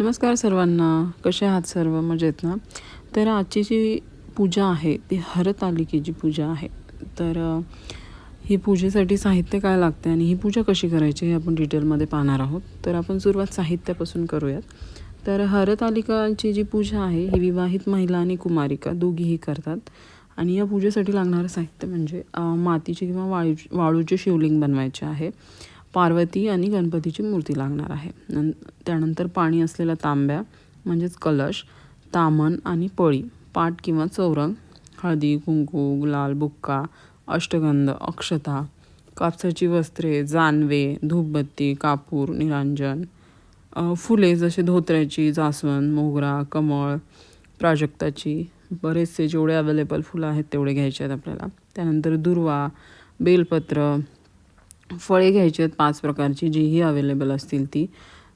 नमस्कार सर्वांना. कसे आहात सर्व? मजेत ना? तर आजची जी पूजा आहे ती हरतालिकेची पूजा आहे. तर ही पूजेसाठी साहित्य काय लागते आणि ही पूजा कशी करायची हे आपण डिटेलमध्ये पाहणार आहोत. तर आपण सुरुवात साहित्यापासून करूयात. तर हरतालिकाची जी पूजा आहे ही विवाहित महिला आणि कुमारिका दोघीही करतात. आणि या पूजेसाठी लागणारं साहित्य म्हणजे मातीचे किंवा वाळू वाळूचे शिवलिंग बनवायचे आहे. पार्वती आणि गणपतीची मूर्ती लागणार आहे. नं त्यानंतर पाणी असलेल्या तांब्या म्हणजेच कलश तामण आणि पळी पाट किंवा चौरंग हळदी कुंकू गुलाल बुक्का अष्टगंध अक्षता कापसाची वस्त्रे जानवे धूपबत्ती कापूर निरांजन फुले जसे धोत्र्याची जास्वंद मोगरा कमळ प्राजक्ताची बरेचसे जेवढे अवेलेबल फुलं आहेत तेवढे घ्यायचे आहेत आपल्याला. त्यानंतर दुर्वा बेलपत्र फळे घ्यायची आहेत पाच प्रकारची जीही अवेलेबल असतील ती.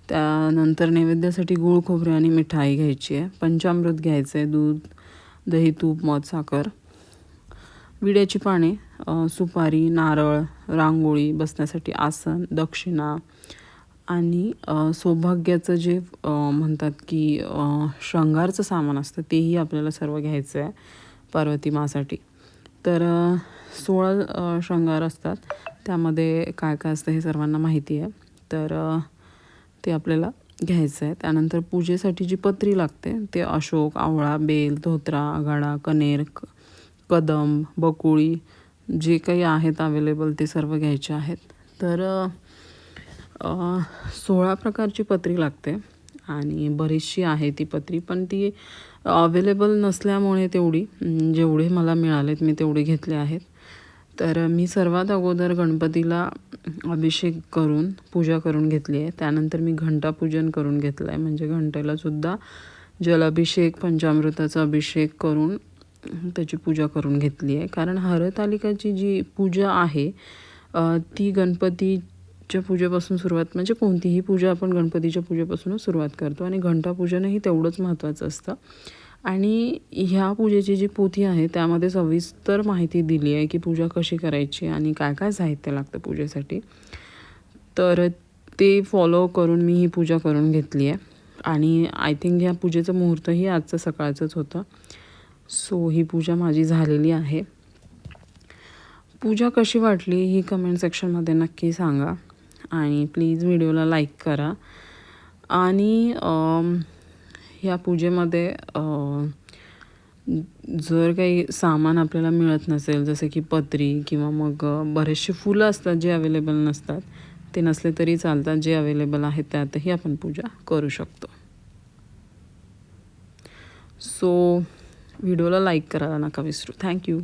त्यानंतर नैवेद्यासाठी गूळ खोबरे आणि मिठाई घ्यायची आहे. पंचामृत घ्यायचं आहे दूध दही तूप मध साखर. विड्याची पाने सुपारी नारळ रांगोळी बसण्यासाठी आसन दक्षिणा आणि सौभाग्याचं जे म्हणतात की शृंगारचं सामान असतं तेही आपल्याला सर्व घ्यायचं आहे पार्वती मासाठी. तर सोळा शृंगार असतात. त्यामध्ये काय काय असतं हे सर्वांना माहिती आहे. तर ते आपल्याला घ्यायचं आहे. त्यानंतर पूजेसाठी जी पत्री लागते ते अशोक आवळा बेल धोत्रा आघाडा कनेर क- कदम बकुळी जे काही आहेत अवेलेबल ते सर्व घ्यायचे आहेत. तर सोळा प्रकारची पत्री लागते. आणि बरीचशी आहे ती पत्री पण ती अवेलेबल नसल्यामुळे तेवढी जेवढे मला मिळालेत मी तेवढे घेतले आहेत. तर मी सर्वात अगोदर गणपतीला अभिषेक करून पूजा करून घेतली आहे. त्यानंतर मी घंटापूजन करून घेतलं आहे म्हणजे घंटेलासुद्धा जलाभिषेक पंचामृताचा अभिषेक करून त्याची पूजा करून घेतली आहे. कारण हरतालिकाची जी पूजा आहे ती गणपती च्या पूजेपासून सुरुवात म्हणजे कोणतीही पूजा आपण गणपतीच्या पूजेपासूनच सुरुवात करतो आणि घंटापूजनही तेवढंच महत्त्वाचं असतं. आणि ह्या पूजेची जी पोथी आहे त्यामध्ये सविस्तर माहिती दिली आहे की पूजा कशी करायची आणि काय काय साहित्य लागतं पूजेसाठी. तर ते फॉलो करून मी ही पूजा करून घेतली आहे. आणि आय थिंक ह्या पूजेचं मुहूर्तही आजचं सकाळचंच होतं. सो ही पूजा माझी झालेली आहे. पूजा कशी वाटली ही कमेंट सेक्शनमध्ये नक्की सांगा. आणि प्लीज व्हिडिओला लाईक करा. आणि ह्या पूजेमध्ये जर काही सामान आपल्याला मिळत नसेल जसं की पत्री किंवा मग बरेचसे फुलं असतात जे अवेलेबल नसतात ते नसले तरी चालतात जे अवेलेबल आहेत त्यातही आपण पूजा करू शकतो. सो व्हिडिओला लाईक करायला नका विसरू. थँक्यू